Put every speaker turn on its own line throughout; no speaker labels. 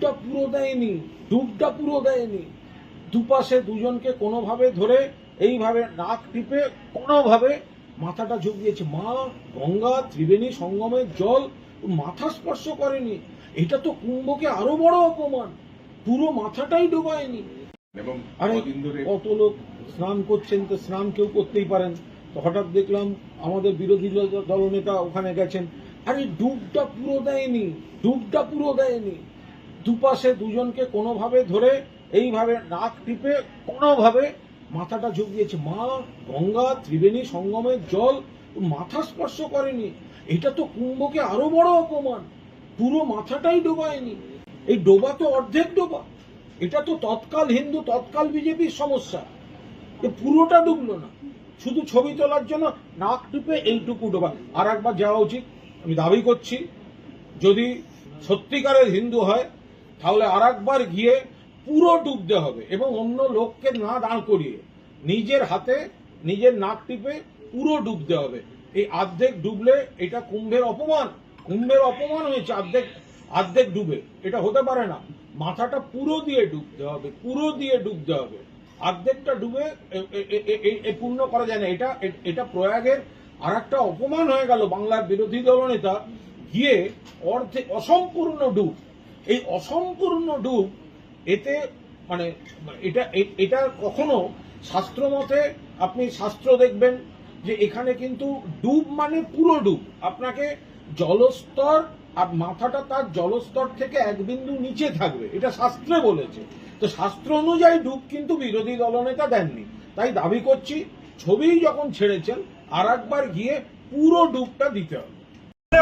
ডুবটা পুরো দেয়নি ডুবটা পুরো দেয়নি। দুপাশে দুজনকে কোনোভাবে ধরে এইভাবে নাক টিপে কোনোভাবে মাথাটা ঝুঁকিয়েছে। মা গঙ্গা ত্রিবেণী সঙ্গমের জল মাথা স্পর্শ করেনি। এটা তো কুম্ভকে আরও বড় অপমান। পুরো মাথাটাই ডোবায়নি।
এবং
আরে কত লোক স্নান করছেন তো স্নান কেউ করতেই পারেন। তো হঠাৎ দেখলাম আমাদের বিরোধী দল- দলনেতা ওখানে গেছেন। আরে ডুবটা পুরো দেয়নি ডুবটা পুরো দেয়নি। দুপাশে দুজনকে কোনোভাবে ধরে এইভাবে নাক টিপে কোনোভাবে মাথাটা ঝুঁকিয়েছে। মা, গঙ্গা, ত্রিবেণী সঙ্গমের জল, মাথা স্পর্শ করেনি। এটা তো কুম্ভকে আরও বড় অপমান। পুরো মাথাটাই ডোবায়নি। এই ডোবা তো অর্ধেক ডোবা। এটা তো তৎকাল হিন্দু, তৎকাল বিজেপির সমস্যা। পুরোটা ডুবলো না। শুধু ছবি তোলার জন্য নাক টিপে এইটুকু ডোবা। আর একবার যাওয়া উচিত। আমি দাবি করছি, যদি সত্যিকারের হিন্দু হয় তাহলে আর একবার গিয়ে পুরো ডুবতে হবে এবং অন্য লোককে না দাঁড় করিয়ে নিজের হাতে, নিজের নাক টিপে পুরো ডুবতে হবে। এই অর্ধেক ডুবলে এটা কুম্ভের অপমান। কুম্ভের অপমান হয়েছে অর্ধেক অর্ধেক ডুবে। এটা হতে পারে না। মাথাটা পুরো দিয়ে ডুবতে হবে, পুরো দিয়ে ডুবতে হবে। অর্ধেকটা ডুবে পূর্ণ করা যায় না। এটা এটা প্রয়াগের আর অপমান হয়ে গেল বাংলার বিরোধী দলনেতা। গিয়ে অর্ধে, অসম্পূর্ণ ডুব। এই অসম্পূর্ণ ডুব এতে মানে এটা এটা কখনো শাস্ত্র মতে আপনি শাস্ত্র দেখবেন যে এখানে কিন্তু ডুব মানে পুরো ডুব। আপনাকে জলস্তর আর মাথাটা তার জলস্তর থেকে এক বিন্দু নিচে থাকবে। এটা শাস্ত্রে বলেছে। তো শাস্ত্র অনুযায়ী ডুব কিন্তু বিরোধী দলনেতা দেননি। তাই দাবি করছি ছবি যখন ছেড়েছেন, আর একবার গিয়ে পুরো ডুবটা দিতে হবে।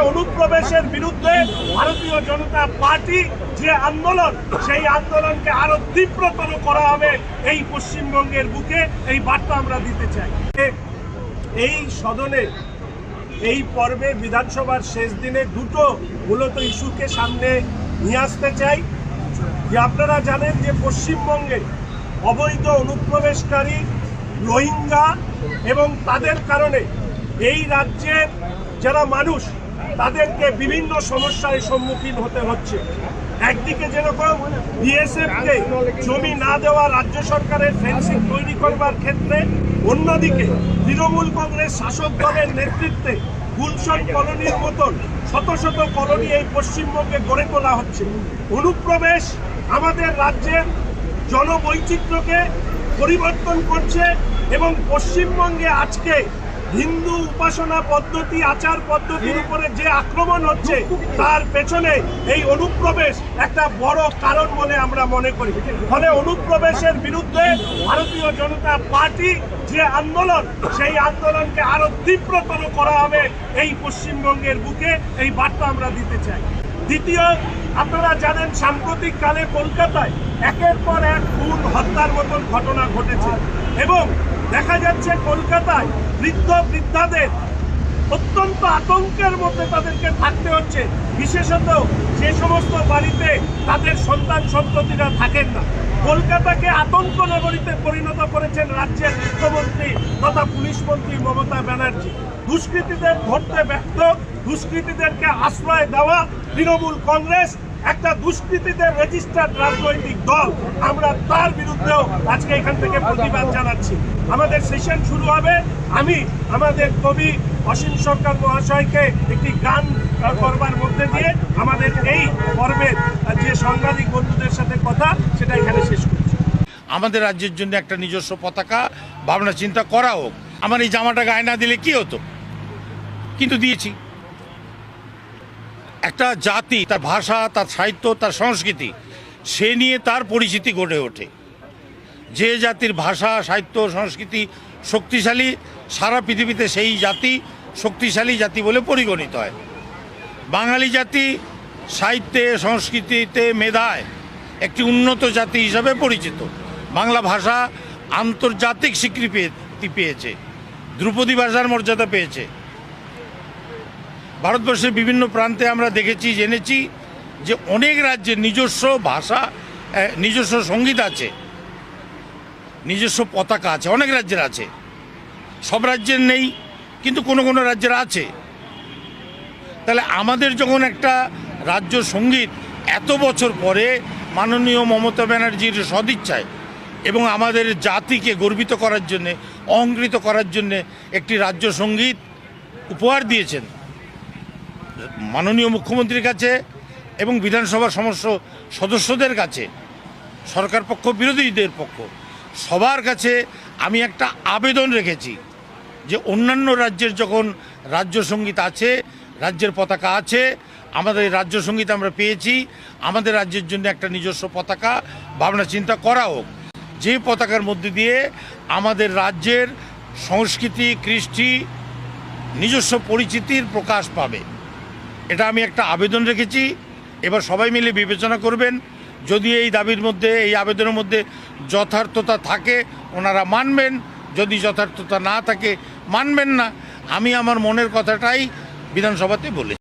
অনুপ্রবেশের বিরুদ্ধে ভারতীয় জনতা পার্টি যে আন্দোলন, সেই আন্দোলনকে আরও তীব্রতর করা হবে এই পশ্চিমবঙ্গের বুকে, এই বার্তা আমরা দিতে চাই। এই সদনে, এই পর্বে বিধানসভার শেষ দিনে দুটো মূলত ইস্যুকে সামনে নিয়ে আসতে চাই। যে আপনারা জানেন যে পশ্চিমবঙ্গে অবৈধ অনুপ্রবেশকারী, রোহিঙ্গা এবং তাদের কারণে এই রাজ্যের যারা মানুষ তাদেরকে বিভিন্ন সমস্যার সম্মুখীন হতে হচ্ছে। একদিকে যেরকম বিএসএফকে জমি না দেওয়া রাজ্য সরকারের ফেন্সিং তৈরি করবার ক্ষেত্রে, অন্যদিকে তৃণমূল কংগ্রেস শাসক দলের নেতৃত্বে গুলশন কলোনির মতন শত শত কলোনি এই পশ্চিমবঙ্গে গড়ে তোলা হচ্ছে। অনুপ্রবেশ আমাদের রাজ্যের জনবৈচিত্র্যকে পরিবর্তন করছে এবং পশ্চিমবঙ্গে আজকে হিন্দু উপাসনা পদ্ধতি আচার পদ্ধতির উপরে যে আক্রমণ হচ্ছে তার পেছনে এই অনুপ্রবেশ একটা বড় কারণ বলে আমরা মনে করি। ফলে অনুপ্রবেশের বিরুদ্ধে ভারতীয় জনতা পার্টি যে আন্দোলন সেই আন্দোলনকে আরও তীব্রতর করা হবে এই পশ্চিমবঙ্গের বুকে এই বার্তা আমরা দিতে চাই। দ্বিতীয় আপনারা জানেন সাম্প্রতিক কালে কলকাতায় একের পর এক খুন হত্যার মতন ঘটনা ঘটেছে। এবং দেখা যাচ্ছে কলকাতায় বৃদ্ধ বৃদ্ধাদের অত্যন্ত আতঙ্কের মধ্যে তাদেরকে থাকতে হচ্ছে। বিশেষত যে সমস্ত বাড়িতে তাদের সন্তান সন্ততিরা থাকেন না। কলকাতাকে আতঙ্ক নগরীতে পরিণত করেছেন রাজ্যের মুখ্যমন্ত্রী তথা পুলিশ মন্ত্রী মমতা ব্যানার্জি। দুষ্কৃতীদের ধরতে ব্যর্থ, দুষ্কৃতীদেরকে আশ্রয় দেওয়া তৃণমূল কংগ্রেস একটা দুষ্কৃতীদের রেজিস্টার্ড রাজনৈতিক দল, আমরা তার বিরুদ্ধেও আজকে এখান থেকে প্রতিবাদ জানাচ্ছি। আমাদের সেশন শুরু হবে। আমি, আমাদের কবি অসীম সরকার মহাশয়কে একটি গান করবার মধ্যে দিয়ে আমাদের এই পর্বের যে সাংবাদিক বন্ধুদের সাথে কথা, সেটা এখানে শেষ করছি।
আমাদের রাজ্যের জন্য একটা নিজস্ব পতাকা, ভাবনা চিন্তা করা হোক। আমার এই জামাটা গায়ে না দিলে কি হতো? কিন্তু দিয়েছি। একটা জাতি, তার ভাষা, তার সাহিত্য, তার সংস্কৃতি, সে নিয়ে তার পরিচিতি গড়ে ওঠে। যে জাতির ভাষা, সাহিত্য, সংস্কৃতি শক্তিশালী, সারা পৃথিবীতে সেই জাতি শক্তিশালী জাতি বলে পরিগণিত হয়। বাঙালি জাতি সাহিত্যে, সংস্কৃতিতে মেধায়, একটি উন্নত জাতি হিসাবে পরিচিত। বাংলা ভাষা আন্তর্জাতিক স্বীকৃতি পেয়েছে। ধ্রুপদী ভাষার মর্যাদা পেয়েছে। ভারতবর্ষের বিভিন্ন প্রান্তে আমরা দেখেছি, জেনেছি যে অনেক রাজ্যের নিজস্ব ভাষা নিজস্ব সংগীত আছে, নিজস্ব পতাকা আছে, অনেক রাজ্যের আছে। সব রাজ্যের নেই, কিন্তু কোনো কোনো রাজ্যের আছে। তাহলে আমাদের যখন একটা রাজ্য সংগীত এত বছর পরে মাননীয় মমতা ব্যানার্জির সদিচ্ছায় এবং আমাদের জাতিকে গর্বিত করার জন্যে অহংকৃত করার জন্যে একটি রাজ্য সংগীত উপহার দিয়েছেন মাননীয় মুখ্যমন্ত্রীর কাছে এবং বিধানসভার সমস্ত সদস্যদের কাছে, সরকার পক্ষ, বিরোধীদের পক্ষ, সবার কাছে আমি একটা আবেদন রেখেছি যে অন্যান্য রাজ্যের যখন রাজ্য সংগীত আছে, রাজ্যের পতাকা আছে, আমাদের রাজ্য সংগীত আমরা পেয়েছি, আমাদের রাজ্যের জন্য একটা নিজস্ব পতাকা, ভাবনা চিন্তা করা হোক। যে পতাকার মধ্যে দিয়ে আমাদের রাজ্যের সংস্কৃতি, কৃষ্টি, নিজস্ব পরিচিতির প্রকাশ পাবে। এটা আমি একটা আবেদন রেখেছি। এবার সবাই মিলে বিবেচনা করবেন। যদি এই দাবির মধ্যে, এই আবেদনের মধ্যে যথার্থতা থাকে, ওনারা মানবেন। যদি যথার্থতা না থাকে, মানবেন না। আমি আমার মনের কথাটাই বিধানসভাতে বলে